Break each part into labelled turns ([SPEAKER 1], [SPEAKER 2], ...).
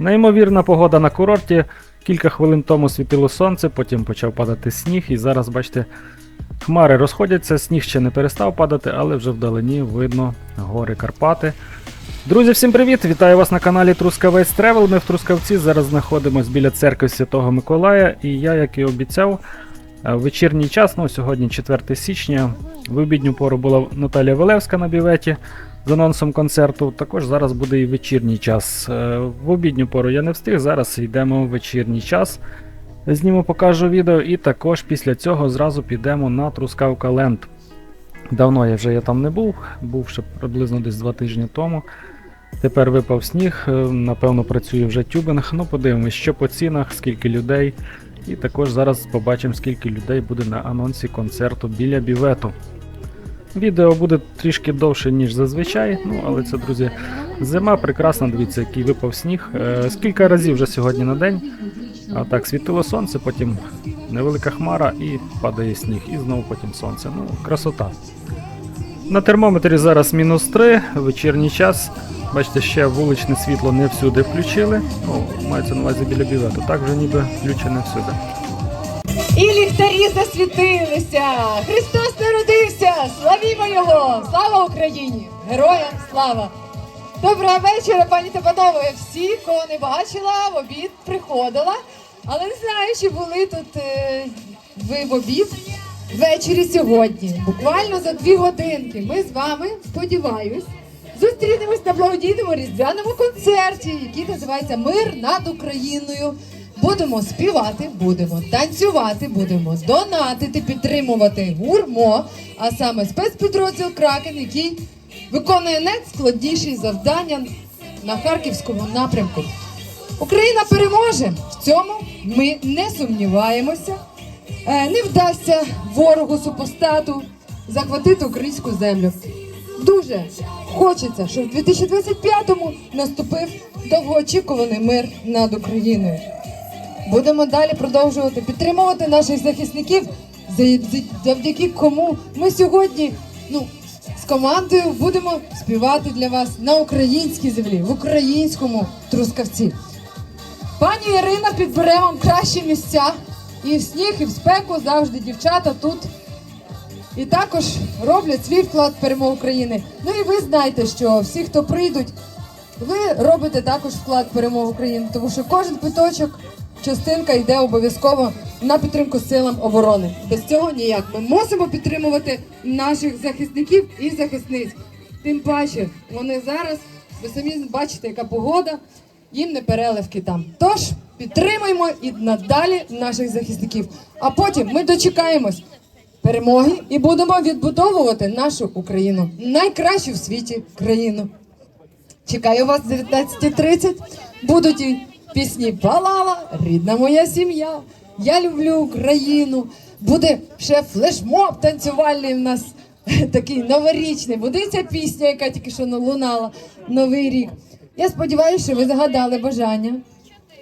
[SPEAKER 1] Неймовірна погода на курорті. Кілька хвилин тому світило сонце, потім почав падати сніг, і зараз, бачите, хмари розходяться, сніг ще не перестав падати, але вже вдалині видно гори Карпати. Друзі, всім привіт! Вітаю вас на каналі Трускавець Тревел. Ми в Трускавці зараз знаходимося біля церкви Святого Миколая, і я, як і обіцяв, е, вечірній час, ну сьогодні 4 січня, в обідню пору була Наталія Валевська на біветі з анонсом концерту. Також зараз буде і вечірній час. Е, В обідню пору я не встиг, зараз йдемо в вечірній час. Зніму, покажу відео, і також після цього зразу підемо на Трускавка Ленд. Давно я вже я там не був, був ще приблизно десь два тижні тому. Тепер випав сніг, е, напевно, працює вже тюбинг. Ну, подивимось, що по цінах, скільки людей. І також зараз побачимо, скільки людей буде на анонсі концерту біля бівету. Відео буде трішки довше, ніж зазвичай, ну але це, друзі, зима прекрасна, дивіться, який випав сніг. Е, скільки разів вже сьогодні на день. А так, світило сонце, потім невелика хмара і падає сніг, і знову потім сонце. Ну, красота. На термометрі зараз мінус 3, вечірній час. Бачите, ще вуличне світло не всюди включили. Ну, мається на увазі біля бівету. Так вже ніби включене всюди.
[SPEAKER 2] І ліхтарі засвітилися. Христос народився! Славімо Його! Слава Україні! Героям слава! Доброго вечора, пані та панове! Всі, кого не бачила, в обід приходила, але не знаю, чи були тут е, ви в обід ввечері сьогодні. Буквально за дві годинки ми з вами, сподіваюсь, зустрінемось на благодійному різдвяному концерті, який називається Мир над Україною. Будемо співати, будемо танцювати, будемо донатити, підтримувати гурмо, а саме спецпідрозділ Кракен, який виконує найскладніші завдання на харківському напрямку. Україна переможе. В цьому ми не сумніваємося. Е, Не вдасться ворогу супостату захватити українську землю. Дуже хочеться, щоб в 2025-му наступив довгоочікуваний мир над Україною. Будемо далі продовжувати підтримувати наших захисників, за- за- завдяки кому ми сьогодні ну, з командою будемо співати для вас на українській землі, в українському трускавці. Пані Ірина підбере вам кращі місця і в сніг, і в спеку завжди дівчата тут. І також роблять свій вклад в перемогу України. Ну і ви знаєте, що всі, хто прийдуть, ви робите також вклад в перемогу України, тому що кожен квиточок, частинка йде обов'язково на підтримку силам оборони. Без цього ніяк. Ми мусимо підтримувати наших захисників і захисниць. Тим паче, вони зараз, ви самі бачите, яка погода, їм не переливки там. Тож підтримуємо і надалі наших захисників. А потім ми дочекаємось перемоги і будемо відбудовувати нашу Україну, найкращу в світі країну. Чекаю вас о 19.30. Будуть і пісні Балала, рідна моя сім'я. Я люблю Україну. Буде ще флешмоб танцювальний в нас такий новорічний. Буде ця пісня, яка тільки що лунала Новий рік. Я сподіваюся, що ви загадали бажання,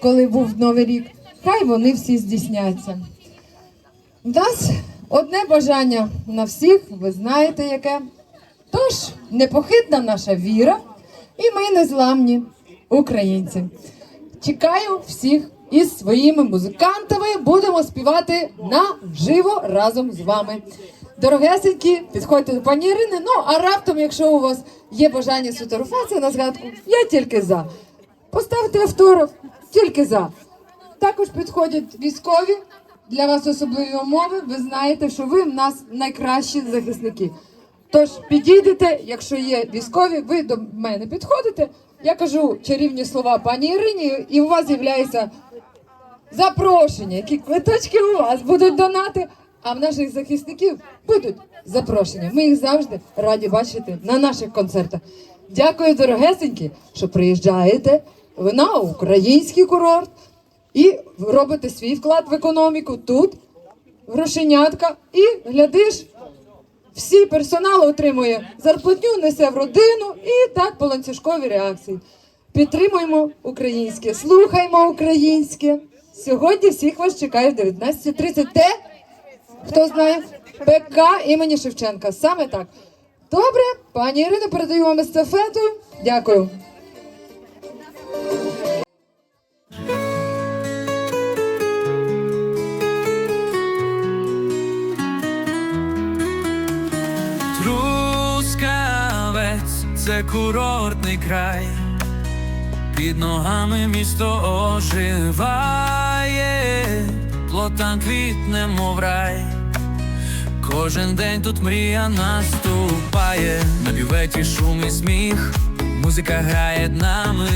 [SPEAKER 2] коли був Новий рік. Хай вони всі здійсняться. У нас одне бажання на всіх, ви знаєте яке. Тож непохитна наша віра, і ми незламні українці. Чекаю всіх із своїми музикантами. Будемо співати наживо разом з вами. Дорогесенькі, підходьте до пані Ірини. Ну а раптом, якщо у вас є бажання сфотографуватися на згадку, я тільки за. Поставте автограф, тільки за. Також підходять військові. Для вас особливі умови. Ви знаєте, що ви в нас найкращі захисники. Тож підійдете, якщо є військові, ви до мене підходите. Я кажу чарівні слова пані Ірині, і у вас з'являється запрошення, які квиточки у вас будуть донати, а в наших захисників будуть запрошення. Ми їх завжди раді бачити на наших концертах. Дякую, дорогесенькі, що приїжджаєте на український курорт і робите свій вклад в економіку тут, грошенятка, і глядиш. Всі персонал отримує зарплатню, несе в родину і так по ланцюжковій реакції. Підтримуємо українське, слухаймо українське. Сьогодні всіх вас чекає в 19.30. Де? Хто знає? ПК імені Шевченка. Саме так. Добре, пані Ірино, передаю вам естафету. Дякую.
[SPEAKER 3] Курортний край, під ногами місто оживає, плотан квітне, мов рай. Кожен день тут мрія наступає, на бюветі шум і сміх, музика грає нами.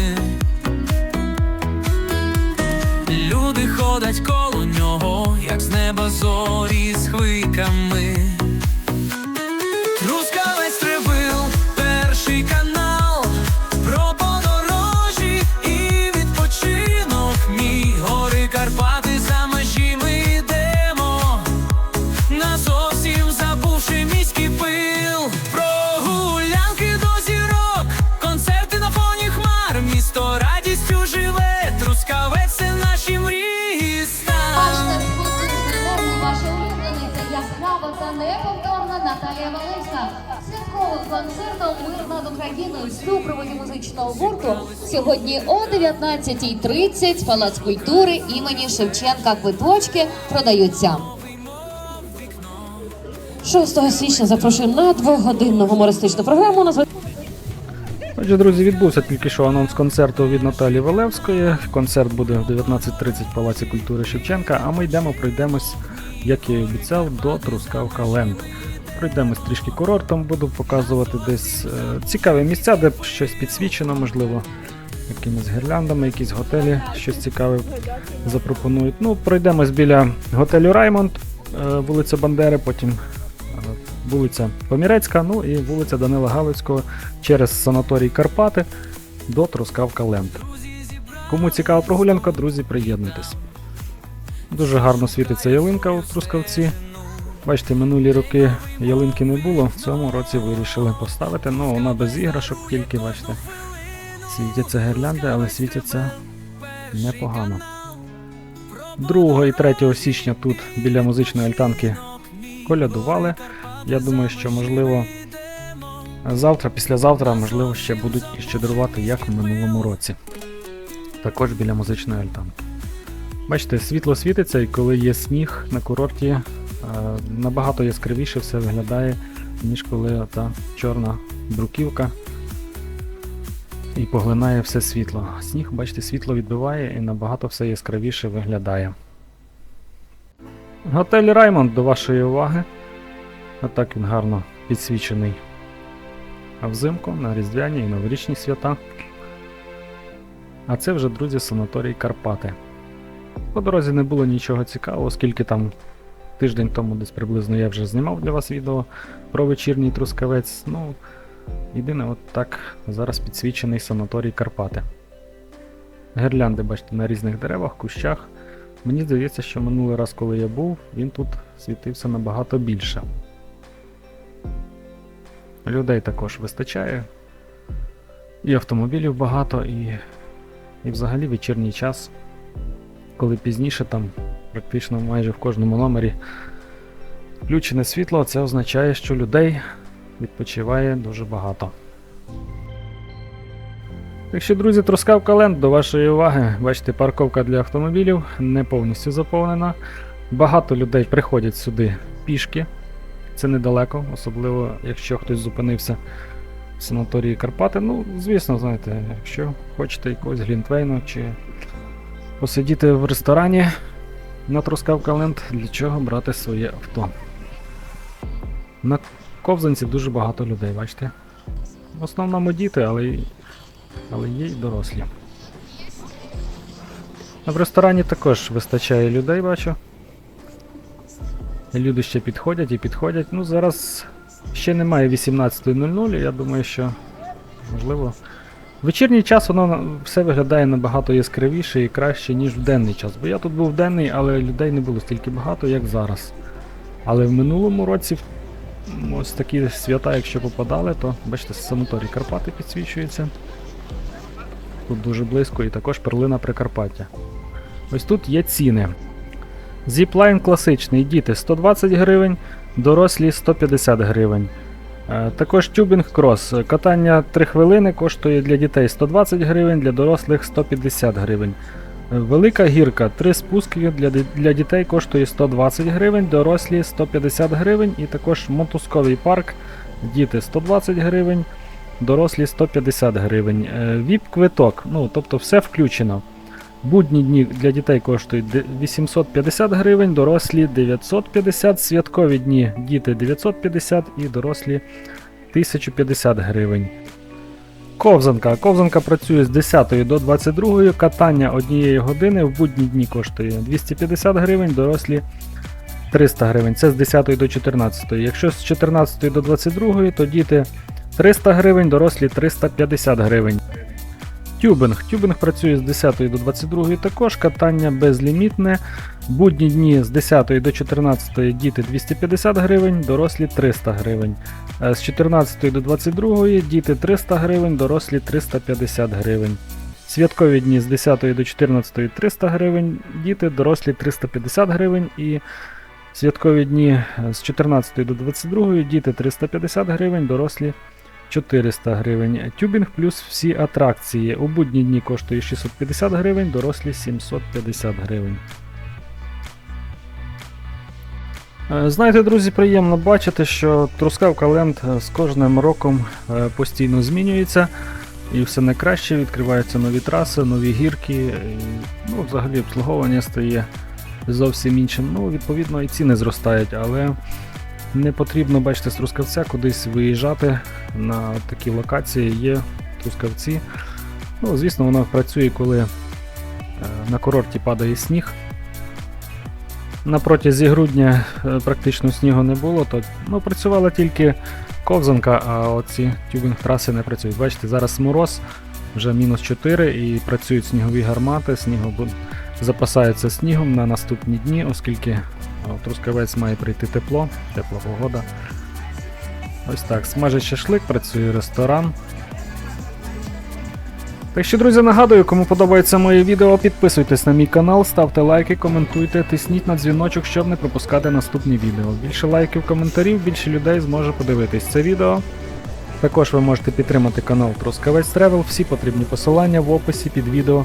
[SPEAKER 3] Люди ходять коло нього, як з неба зорі з хвиками.
[SPEAKER 4] Україною» в супроводі музичного гурту сьогодні о 19.30 Палац культури імені Шевченка квиточки продаються. 6 січня запрошуємо на двогодинну гумористичну програму. Назва
[SPEAKER 1] Отже, друзі, відбувся тільки що анонс концерту від Наталі Валевської. Концерт буде в 19.30 в Палаці культури Шевченка, а ми йдемо, пройдемось, як я і обіцяв, до Трускавка Ленд. Пройдемось трішки курортом, буду показувати десь е, цікаві місця, де щось підсвічено, можливо, якимись гірляндами, якісь готелі, щось цікаве запропонують. Ну, пройдемось біля готелю Раймонд, е, вулиця Бандери, потім е, вулиця Помірецька, ну і вулиця Данила Галицького через санаторій Карпати до Трускавка Ленд. Кому цікава прогулянка, друзі, приєднуйтесь. Дуже гарно світиться ялинка у Трускавці. Бачите, минулі роки ялинки не було, в цьому році вирішили поставити. Ну, вона без іграшок тільки, бачите. Світяться гірлянди, але світяться непогано. 2 і 3 січня тут біля музичної альтанки колядували. Я думаю, що можливо завтра, післязавтра, можливо, ще будуть і щедрувати, як в минулому році. Також біля музичної альтанки. Бачите, світло світиться, і коли є сніг на курорті, набагато яскравіше все виглядає, ніж коли та чорна бруківка і поглинає все світло. Сніг, бачите, світло відбиває і набагато все яскравіше виглядає. Готель Раймонд до вашої уваги. Отак він гарно підсвічений взимку на різдвяні і новорічні свята. А це вже, друзі, санаторій Карпати. По дорозі не було нічого цікавого, оскільки там тиждень тому десь приблизно я вже знімав для вас відео про вечірній трускавець. Ну, єдине, от так зараз підсвічений санаторій Карпати. Гірлянди, бачите, на різних деревах, кущах. Мені здається, що минулий раз, коли я був, він тут світився набагато більше. Людей також вистачає. І автомобілів багато, і, і взагалі вечірній час, коли пізніше там практично майже в кожному номері включене світло, це означає, що людей відпочиває дуже багато. Так що, друзі, Трускавка Ленд до вашої уваги. Бачите, парковка для автомобілів не повністю заповнена. Багато людей приходять сюди пішки. Це недалеко, особливо якщо хтось зупинився в санаторії Карпати. Ну, звісно, знаєте, якщо хочете якогось глінтвейну чи посидіти в ресторані на Трускавка Ленд, для чого брати своє авто. На ковзанці дуже багато людей, бачите? В основному діти, але, але є й дорослі. В ресторані також вистачає людей, бачу. Люди ще підходять і підходять. Ну, зараз ще немає 18.00, я думаю, що можливо. В вечірній час воно все виглядає набагато яскравіше і краще, ніж в денний час. Бо я тут був денний, але людей не було стільки багато, як зараз. Але в минулому році ось такі свята, якщо попадали, то бачите, санаторій Карпати підсвічується. Тут дуже близько і також перлина Прикарпаття. Ось тут є ціни. Зіплайн класичний, діти 120 гривень, дорослі 150 гривень. Е, Також тюбінг крос. Катання 3 хвилини коштує для дітей 120 гривень, для дорослих 150 гривень. Е, Велика гірка 3 спуски для, для дітей коштує 120 гривень, дорослі 150 гривень. І також мотузковий парк. Діти 120 гривень, дорослі 150 гривень. Віп квиток, ну тобто все включено. Будні дні для дітей коштують 850 гривень, дорослі 950, святкові дні діти 950 і дорослі 1050 гривень. Ковзанка. Ковзанка працює з 10 до 22, катання однієї години в будні дні коштує 250 гривень, дорослі 300 гривень. Це з 10 до 14. Якщо з 14 до 22, то діти 300 гривень, дорослі 350 гривень. Тюбинг. Тюбинг працює з 10 до 22 також, катання безлімітне. Будні дні з 10 до 14 діти 250 гривень, дорослі 300 гривень. Е, З 14 до 22 діти 300 гривень, дорослі 350 гривень. Святкові дні з 10 до 14 300 гривень, діти, дорослі 350 гривень і святкові дні з 14 до 22 діти 350 гривень, дорослі 400 гривень. Тюбінг плюс всі атракції. У будні дні коштує 650 гривень, дорослі 750 гривень. Е, Знаєте, друзі, приємно бачити, що Трускавка Ленд з кожним роком е, постійно змінюється і все не краще, відкриваються нові траси, нові гірки. і, Ну, взагалі обслуговування стає зовсім іншим. Ну, відповідно, і ціни зростають, але не потрібно, бачите, з Трускавця кудись виїжджати на такі локації. Є Трускавці. Ну, звісно, вона працює, коли е, на курорті падає сніг. На протязі грудня е, практично снігу не було, то ну, працювала тільки ковзанка, а оці тюбінг траси не працюють. Бачите, зараз мороз, вже мінус 4 і працюють снігові гармати, снігу запасаються снігом на наступні дні, оскільки Трускавець має прийти тепло, тепла погода. Ось так, смажить шашлик, працює ресторан. Так що, друзі, нагадую, кому подобається моє відео, підписуйтесь на мій канал, ставте лайки, коментуйте, тисніть на дзвіночок, щоб не пропускати наступні відео. Більше лайків, коментарів, більше людей зможе подивитись це відео. Також ви можете підтримати канал Трускавець Тревел, всі потрібні посилання в описі під відео,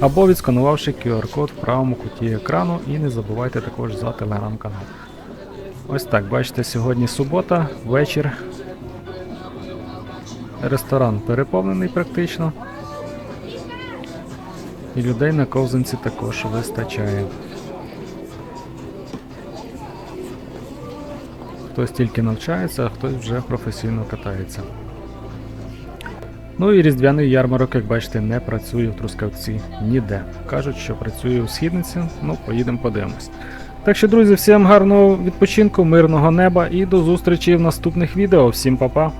[SPEAKER 1] або відсканувавши QR-код в правому куті екрану, і не забувайте також за телеграм-канал. Ось так, бачите, сьогодні субота, вечір. Ресторан переповнений практично. І людей на ковзанці також вистачає. Хтось тільки навчається, а хтось вже професійно катається. Ну і різдвяний ярмарок, як бачите, не працює в Трускавці ніде. Кажуть, що працює у східниці, ну поїдемо подивимось. Так що, друзі, всім гарного відпочинку, мирного неба і до зустрічі в наступних відео. Всім па-па!